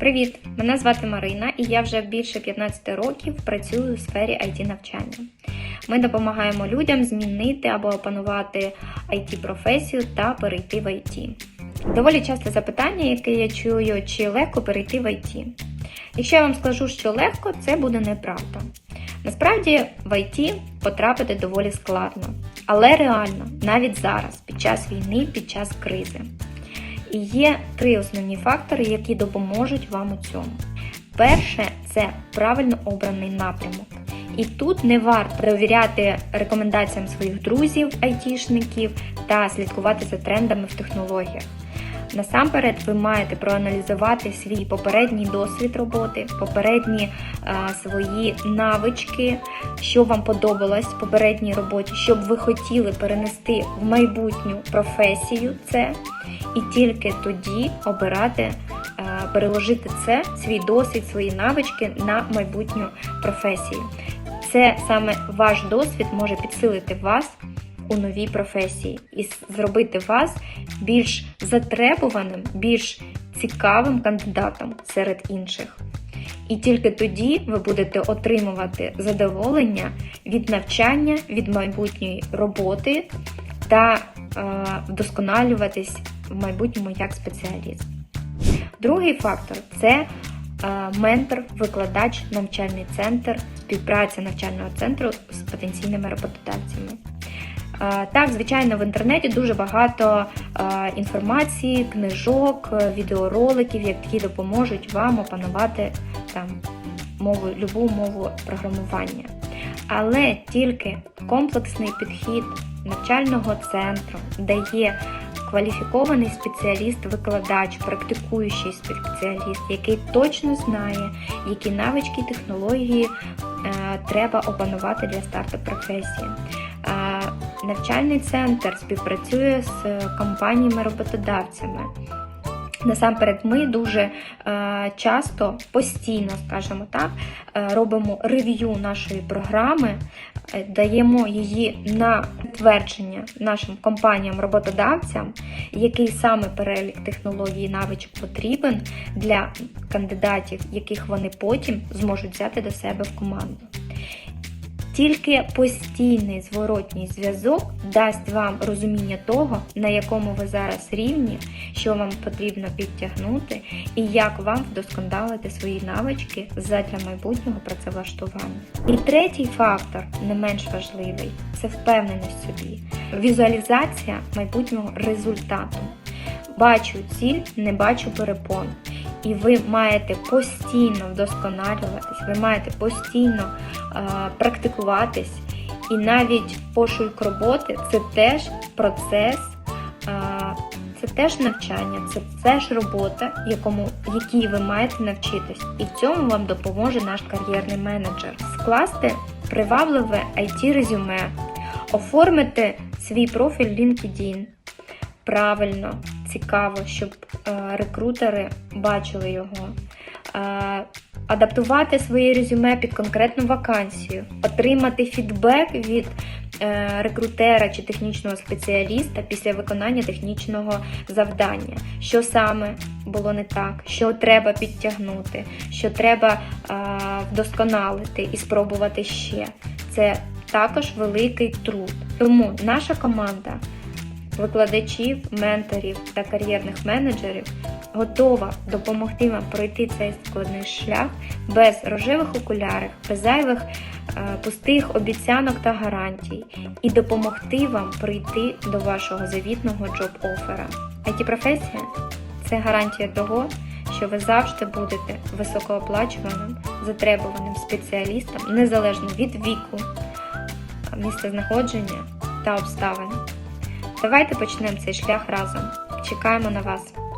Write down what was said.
Привіт! Мене звати Марина і я вже більше 15 років працюю у сфері it навчання. Ми допомагаємо людям змінити або опанувати it професію та перейти в IT. Доволі часте запитання, яке я чую, чи легко перейти в IT. Якщо я вам скажу, що легко, це буде неправда. Насправді в IT потрапити доволі складно, але реально навіть зараз, під час війни, під час кризи. І є три основні фактори, які допоможуть вам у цьому. Перше це правильно обраний напрямок. І тут не варто перевіряти рекомендаціям своїх друзів, айтішників та слідкувати за трендами в технологіях. Насамперед, ви маєте проаналізувати свій попередній досвід роботи, попередні е, свої навички, що вам подобалось в попередній роботі, що б ви хотіли перенести в майбутню професію це, і тільки тоді обирати, е, переложити це, свій досвід, свої навички на майбутню професію. Це саме ваш досвід може підсилити вас у новій професії і зробити вас більш затребуваним, більш цікавим кандидатом серед інших. І тільки тоді ви будете отримувати задоволення від навчання, від майбутньої роботи та е, вдосконалюватись в майбутньому як спеціаліст. Другий фактор це е, ментор, викладач, навчальний центр, співпраця навчального центру з потенційними роботодавцями. Е, Так, звичайно, в інтернеті дуже багато е, інформації, книжок, е, відеороликів, які допоможуть вам опанувати там мову, любу мову програмування. Але тільки комплексний підхід навчального центру, де є кваліфікований спеціаліст-викладач, практикуючий спеціаліст, який точно знає, які навички і технології треба опанувати для старту професії. Е, навчальний центр співпрацює з компаніями-роботодавцями. Насамперед, ми дуже е, часто, постійно, скажімо так, е, робимо рев'ю нашої програми, е, даємо її на підтвердження нашим компаніям-роботодавцям, який саме перелік технологій і навичок потрібен для кандидатів, яких вони потім зможуть взяти до себе в команду. Тільки постійний зворотній зв'язок дасть вам розуміння того, на якому ви зараз рівні, що вам потрібно підтягнути, і як вам вдосконалити свої навички задля майбутнього працевлаштування. І третій фактор, не менш важливий, це впевненість в собі, візуалізація майбутнього результату. Бачу ціль, не бачу перепон. І ви маєте постійно вдосконалюватись, ви маєте постійно е, практикуватись, і навіть пошук роботи це теж процес, е, це теж навчання, це теж робота, якому, якій ви маєте навчитись. І цьому вам допоможе наш кар'єрний менеджер. Скласти привабливе it резюме, оформити свій профіль LinkedIn правильно, цікаво, щоб рекрутери бачили його. Е, адаптувати своє резюме під конкретну вакансію, отримати фідбек від е, рекрутера чи технічного спеціаліста після виконання технічного завдання, що саме було не так, що треба підтягнути, що треба е, вдосконалити і спробувати ще. Це також великий труд. Тому наша команда викладачів, менторів та кар'єрних менеджерів готова допомогти вам пройти цей складний шлях без рожевих окулярів, без зайвих е, пустих обіцянок та гарантій, і допомогти вам прийти до вашого завітного джоб-оффера. it професія це гарантія того, що ви завжди будете високооплачуваним, затребуваним спеціалістом незалежно від віку, місцезнаходження та обставин. Давайте почнемо цей шлях разом. Чекаємо на вас!